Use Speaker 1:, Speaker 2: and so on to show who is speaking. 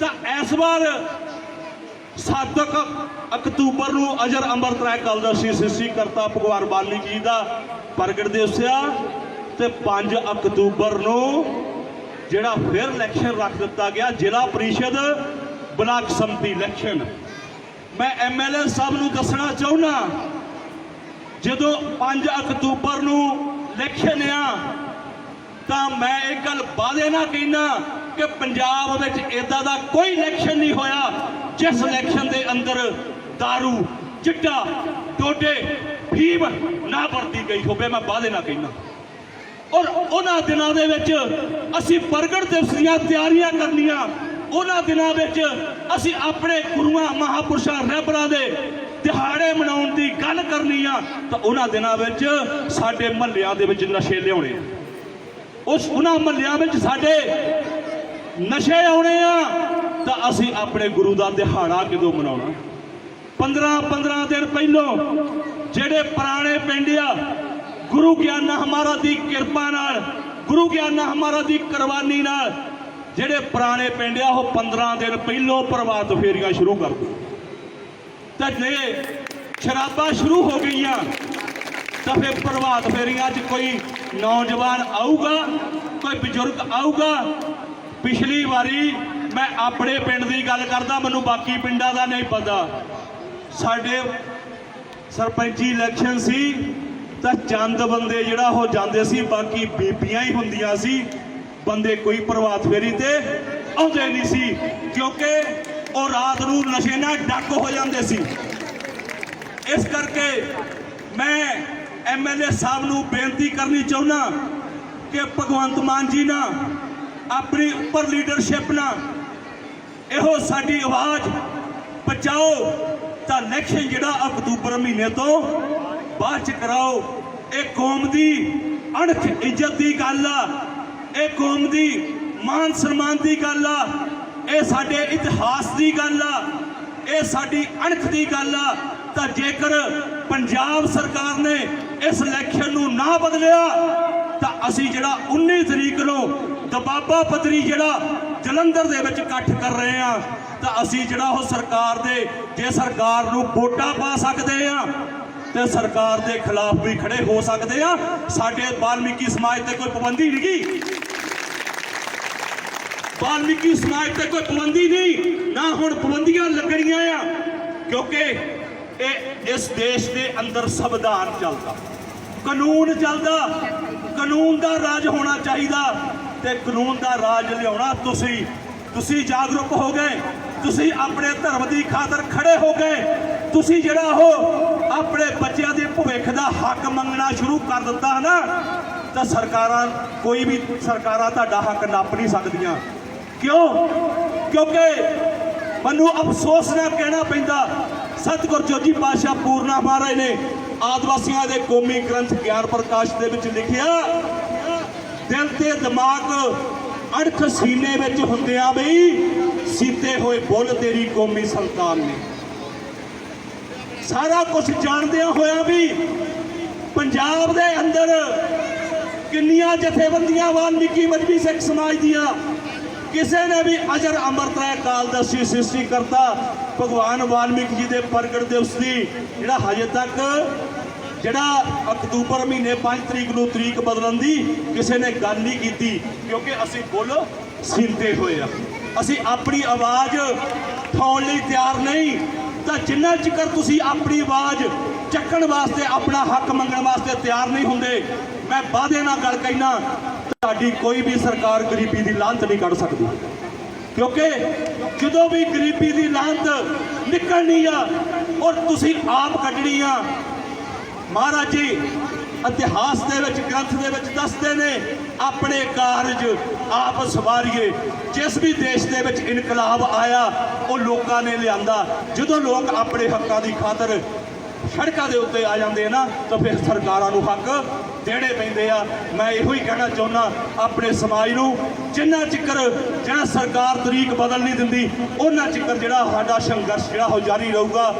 Speaker 1: ਤਾਂ ਇਸ ਵਾਰ 7 ਅਕਤੂਬਰ ਨੂੰ ਅਜਰ ਅੰਮ੍ਰਿਤ ਰਾਏ ਕਲਦਰਸ਼ੀ ਸ੍ਰਿਸ਼ਟੀ ਕਰਤਾ ਭਗਵਾਨ ਵਾਲਮੀਕੀ ਜੀ ਦਾ ਪ੍ਰਗਟ ਦਿਵਸ ਤੇ 5 ਅਕਤੂਬਰ ਨੂੰ ਜਿਹੜਾ ਫਿਰ ਇਲੈਕਸ਼ਨ ਰੱਖ ਦਿੱਤਾ ਗਿਆ, ਜ਼ਿਲ੍ਹਾ ਪ੍ਰੀਸ਼ਦ ਬਲਾਕ ਸੰਮਤੀ ਇਲੈਕਸ਼ਨ ਮੈਂ ਐਮਐਲਏ ਸਾਹਿਬ ਨੂੰ ਦੱਸਣਾ ਚਾਹੁੰਦਾ, ਜਦੋਂ 5 ਅਕਤੂਬਰ ਨੂੰ ਇਲੈਕਸ਼ਨ ਆ ਤਾਂ ਮੈਂ ਇਹ ਗੱਲ ਵਾਅਦੇ ਨਾ ਕਹਿਣਾ ਕਿ ਪੰਜਾਬ ਵਿੱਚ ਇਦਾਂ ਦਾ ਕੋਈ ਇਲੈਕਸ਼ਨ ਨਹੀਂ ਹੋਇਆ, ਜਿਸ ਇਲੈਕਸ਼ਨ ਦੇ ਅੰਦਰ दारू, ਚਿੱਟਾ ਟੋਟੇ ਫੀਮ ਨਾ ਵਰਤੀ ਗਈ ਹੋਵੇ, ਮੈਂ ਵਾਅਦੇ ਨਾ ਕਹਿਣਾ ਔਰ ਉਹਨਾਂ ਦਿਨਾਂ ਦੇ ਵਿੱਚ ਅਸੀਂ ਪ੍ਰਗਟ ਦਿਵਸ ਦੀਆਂ ਤਿਆਰੀਆਂ ਕਰਨੀਆਂ। ਉਹਨਾਂ ਦਿਨਾਂ ਵਿੱਚ ਅਸੀਂ ਆਪਣੇ ਗੁਰੂਆਂ, ਮਹਾਪੁਰਸ਼ਾਂ ਰਹਿਬਰਾਂ ਦੇ ਦਿਹਾੜੇ ਮਨਾਉਣ ਦੀ ਗੱਲ ਕਰਨੀ ਆ। ਤਾਂ ਉਹਨਾਂ ਦਿਨਾਂ ਵਿੱਚ ਸਾਡੇ ਮਹੱਲਿਆਂ ਦੇ ਵਿੱਚ ਨਸ਼ੇ ਲਿਆਉਣੇ ਆ। ਉਸ ਉਹਨਾਂ ਮਹੱਲਿਆਂ ਵਿੱਚ ਸਾਡੇ ਨਸ਼ੇ ਆਉਣੇ ਆ, ਤਾਂ ਅਸੀਂ ਆਪਣੇ ਗੁਰੂ ਦਾ ਦਿਹਾੜਾ ਕਿਦੋਂ ਮਨਾਉਣਾ? 15 15 ਦਿਨ ਪਹਿਲੋਂ ਜਿਹੜੇ ਪੁਰਾਣੇ ਪਿੰਡ ਆ, ਗੁਰੂ ਗਿਆਨਾ ਹਮਾਰਾ ਦੀ ਕਿਰਪਾ ਨਾਲ, ਗੁਰੂ ਗਿਆਨਾ ਹਮਾਰਾ ਦੀ ਕੁਰਬਾਨੀ ਨਾਲ, ਜਿਹੜੇ ਪੁਰਾਣੇ ਪਿੰਡ ਆ, ਉਹ 15 ਦਿਨ ਪਹਿਲੋਂ ਪ੍ਰਭਾਤ ਫੇਰੀਆਂ ਸ਼ੁਰੂ ਕਰ ਦੋ ਤਾਂ ਜੇ ਸ਼ਰਾਬਾਂ ਸ਼ੁਰੂ ਹੋ ਗਈਆਂ ਤਾਂ ਫਿਰ ਪ੍ਰਭਾਤ ਫੇਰੀਆਂ 'ਚ ਕੋਈ ਨੌਜਵਾਨ ਆਊਗਾ, ਕੋਈ ਬਜ਼ੁਰਗ ਆਊਗਾ? ਪਿਛਲੀ ਵਾਰੀ ਮੈਂ ਆਪਣੇ ਪਿੰਡ ਦੀ ਗੱਲ ਕਰਦਾ, ਮੈਨੂੰ ਬਾਕੀ ਪਿੰਡਾਂ ਦਾ ਨਹੀਂ ਪਤਾ। ਸਾਡੇ ਸਰਪੰਚੀ ਇਲੈਕਸ਼ਨ ਸੀ, ਤਾਂ ਚੰਦ ਬੰਦੇ ਜਿਹੜਾ ਉਹ ਜਾਂਦੇ ਸੀ, ਬਾਕੀ ਬੀਬੀਆਂ ਹੀ ਹੁੰਦੀਆਂ ਸੀ। ਬੰਦੇ ਕੋਈ ਪ੍ਰਭਾਤ ਫੇਰੀ ਤੇ ਆਉਂਦੇ ਨਹੀਂ ਸੀ, ਕਿਉਂਕਿ ਉਹ ਰਾਤ ਨੂੰ ਨਸ਼ੇ ਨਾਲ ਡੱਕ ਹੋ ਜਾਂਦੇ ਸੀ। ਇਸ ਕਰਕੇ ਮੈਂ ਐਮਐਲਏ ਸਾਹਿਬ ਨੂੰ ਬੇਨਤੀ ਕਰਨੀ ਚਾਹੁੰਦਾ ਕਿ ਭਗਵੰਤ ਮਾਨ ਜੀ ਨਾਲ ਆਪਣੀ ਉੱਪਰ ਲੀਡਰਸ਼ਿਪ ਨਾਲ ਇਹੋ ਸਾਡੀ ਆਵਾਜ਼ ਪਹੁੰਚਾਓ ਤਾਂ ਇਲੈਕਸ਼ਨ ਜਿਹੜਾ ਅਕਤੂਬਰ ਮਹੀਨੇ ਤੋਂ ਬਾਅਦ ਚ ਕਰਾਓ। ਇਹ ਕੌਮ ਦੀ ਅਣਖ ਇੱਜ਼ਤ ਦੀ ਗੱਲ ਆ। ਇਹ ਕੌਮ ਦੀ ਮਾਨ ਸਨਮਾਨ ਦੀ ਗੱਲ ਆ। ਇਹ ਸਾਡੇ ਇਤਿਹਾਸ ਦੀ ਗੱਲ ਆ। ਇਹ ਸਾਡੀ ਅਣਖ ਦੀ ਗੱਲ ਆ। ਤਾਂ ਜੇਕਰ ਪੰਜਾਬ ਸਰਕਾਰ ਨੇ ਇਸ ਇਲੈਕਸ਼ਨ ਨੂੰ ਨਾ ਬਦਲਿਆ, ਤਾਂ ਅਸੀਂ ਜਿਹੜਾ 19 ਤਰੀਕ ਨੂੰ ਦਬਾਬਾ ਪੱਧਰੀ ਜਿਹੜਾ ਜਲੰਧਰ ਦੇ ਵਿੱਚ ਇਕੱਠ ਕਰ ਰਹੇ ਆ ਤਾਂ ਅਸੀਂ ਜਿਹੜਾ ਉਹ ਸਰਕਾਰ ਦੇ, ਜੇ ਸਰਕਾਰ ਨੂੰ ਵੋਟਾਂ ਪਾ ਸਕਦੇ ਆ ਤੇ ਸਰਕਾਰ ਦੇ ਖਿਲਾਫ ਵੀ ਖੜੇ ਹੋ ਸਕਦੇ ਆ ਸਾਡੇ ਵਾਲਮੀਕੀ ਸਮਾਜ ਤੇ ਕੋਈ ਪਾਬੰਦੀ ਨਹੀਂ ਗੀ। ਵਾਲਮੀਕੀ ਸਮਾਜ ਤੇ ਕੋਈ ਪਾਬੰਦੀ ਨਹੀਂ, ਨਾ ਹੁਣ ਪਾਬੰਦੀਆਂ ਲੱਗਣੀਆਂ ਆ, ਕਿਉਂਕਿ ਇਹ ਇਸ ਦੇਸ਼ ਦੇ ਅੰਦਰ ਸੰਵਿਧਾਨ ਚੱਲਦਾ। ਕਾਨੂੰਨ ਚੱਲਦਾ, ਕਾਨੂੰਨ ਦਾ ਰਾਜ ਹੋਣਾ ਚਾਹੀਦਾ ਤੇ ਕਾਨੂੰਨ ਦਾ ਰਾਜ ਲਿਆਉਣਾ ਤੁਸੀਂ। ਤੁਸੀਂ ਜਾਗਰੂਕ ਹੋ ਗਏ, ਤੁਸੀਂ ਆਪਣੇ ਧਰਮ ਦੀ ਖਾਤਰ ਖੜੇ ਹੋ ਗਏ। ਤੁਸੀਂ ਜਿਹੜਾ ਉਹ ਆਪਣੇ ਬੱਚਿਆਂ ਦੇ ਭਵਿੱਖ ਦਾ ਹੱਕ ਮੰਗਣਾ ਸ਼ੁਰੂ ਕਰ ਦਿੱਤਾ ਹੈ ਨਾ, ਤਾਂ ਸਰਕਾਰਾਂ, ਕੋਈ ਵੀ ਸਰਕਾਰਾਂ ਤੁਹਾਡਾ ਹੱਕ ਨੱਪ ਨਹੀਂ ਸਕਦੀਆਂ। ਕਿਉਂ? ਕਿਉਂਕਿ ਮੈਨੂੰ ਅਫਸੋਸ ਨਾਲ ਕਹਿਣਾ ਪੈਂਦਾ ਸਤਿਗੁਰ ਜੋਜੀ ਪਾਤਸ਼ਾਹ ਪੂਰਨਾ ਮਹਾਰਾਜ ਨੇ। ਆਦਿਵਾਸੀਆਂ ਦੇ ਕੌਮੀ ਗ੍ਰੰਥ ਗਿਆਨ ਪ੍ਰਕਾਸ਼ ਦੇ ਵਿੱਚ ਲਿਖਿਆ, ਦਿਲ ਤੇ ਦਿਮਾਗ ਅਣਖ ਸੀਨੇ ਵਿੱਚ ਹੁੰਦਿਆਂ ਬਈ ਸੀਤੇ ਹੋਏ ਬੁੱਲ ਤੇਰੀ ਕੌਮੀ ਸੰਤਾਨ ਨੇ। ਸਾਰਾ ਕੁਝ ਜਾਣਦਿਆਂ ਹੋਇਆ ਵੀ ਪੰਜਾਬ ਦੇ ਅੰਦਰ ਕਿੰਨੀਆਂ ਜਥੇਬੰਦੀਆਂ ਵਾਲਮੀਕੀ ਮਜਬੀ ਸਿੱਖ ਸਮਾਜ ਦੀਆਂ ਕਿਸੇ ਨੇ ਵੀ ਅਜਰ ਅੰਮ੍ਰਿਤ ਰਾਏ ਕਾਲਦਰਸ਼ੀ ਸ੍ਰਿਸ਼ਟੀ ਕਰਤਾ, ਭਗਵਾਨ ਵਾਲਮੀਕ ਜੀ ਦੇ ਪ੍ਰਗਟ ਦਿਵਸ ਦੀ, ਜਿਹੜਾ ਹਜੇ ਤੱਕ ਜਿਹੜਾ ਅਕਤੂਬਰ ਮਹੀਨੇ 5 ਤਰੀਕ ਨੂੰ ਤਰੀਕ ਬਦਲਣ ਦੀ ਕਿਸੇ ਨੇ ਗੱਲ ਨਹੀਂ ਕੀਤੀ, ਕਿਉਂਕਿ ਅਸੀਂ ਬੁੱਲ ਸੀਂਦੇ ਹੋਏ ਆ। ਅਸੀਂ ਆਪਣੀ ਆਵਾਜ਼ ਉਠਾਉਣ ਲਈ ਤਿਆਰ ਨਹੀਂ, ਤਾਂ ਜਿੰਨਾ ਚਿਕਰ ਤੁਸੀਂ ਆਪਣੀ ਆਵਾਜ਼ ਚੱਕਣ ਵਾਸਤੇ, ਆਪਣਾ ਹੱਕ ਮੰਗਣ ਵਾਸਤੇ ਤਿਆਰ ਨਹੀਂ ਹੁੰਦੇ, ਮੈਂ ਵਾਅਦੇ ਨਾਲ ਗੱਲ ਕਹਿਣਾ ਤੁਹਾਡੀ ਕੋਈ ਵੀ ਸਰਕਾਰ ਗਰੀਬੀ ਦੀ ਲਾਂਤ ਨਹੀਂ ਕੱਢ ਸਕਦੀ। ਕਿਉਂਕਿ ਜਦੋਂ ਵੀ ਗਰੀਬੀ ਦੀ ਲਾਂਤ ਨਿਕਲਣੀ ਆ ਔਰ ਤੁਸੀਂ ਆਪ ਕੱਢਣੀ ਆ, ਮਹਾਰਾਜ ਜੀ, ਇਤਿਹਾਸ ਦੇ ਵਿੱਚ, ਗ੍ਰੰਥ ਦੇ ਵਿੱਚ ਦੱਸਦੇ ਨੇ, ਆਪਣੇ ਕਾਰਜ ਆਪ ਸਵਾਰੀਏ। ਜਿਸ ਵੀ ਦੇਸ਼ ਦੇ ਵਿੱਚ ਇਨਕਲਾਬ ਆਇਆ, ਉਹ ਲੋਕਾਂ ਨੇ ਲਿਆਂਦਾ। ਜਦੋਂ ਲੋਕ ਆਪਣੇ ਹੱਕਾਂ ਦੀ ਖਾਤਰ ਸੜਕਾਂ ਦੇ ਉੱਤੇ ਆ ਜਾਂਦੇ ਆ ਨਾ, ਤਾਂ ਫਿਰ ਸਰਕਾਰਾਂ ਨੂੰ ਹੱਕ ਦੇਣੇ ਪੈਂਦੇ ਆ। ਮੈਂ ਇਹੋ ਹੀ ਕਹਿਣਾ ਚਾਹੁੰਦਾ ਆਪਣੇ ਸਮਾਜ ਨੂੰ, ਜਿੰਨਾ ਚਿਕਰ ਜਿਹੜਾ ਸਰਕਾਰ ਤਰੀਕ ਬਦਲ ਨਹੀਂ ਦਿੰਦੀ, ਉਹਨਾਂ ਚਿਕਰ ਜਿਹੜਾ ਸਾਡਾ ਸੰਘਰਸ਼ ਜਿਹੜਾ ਉਹ ਜਾਰੀ ਰਹੂਗਾ।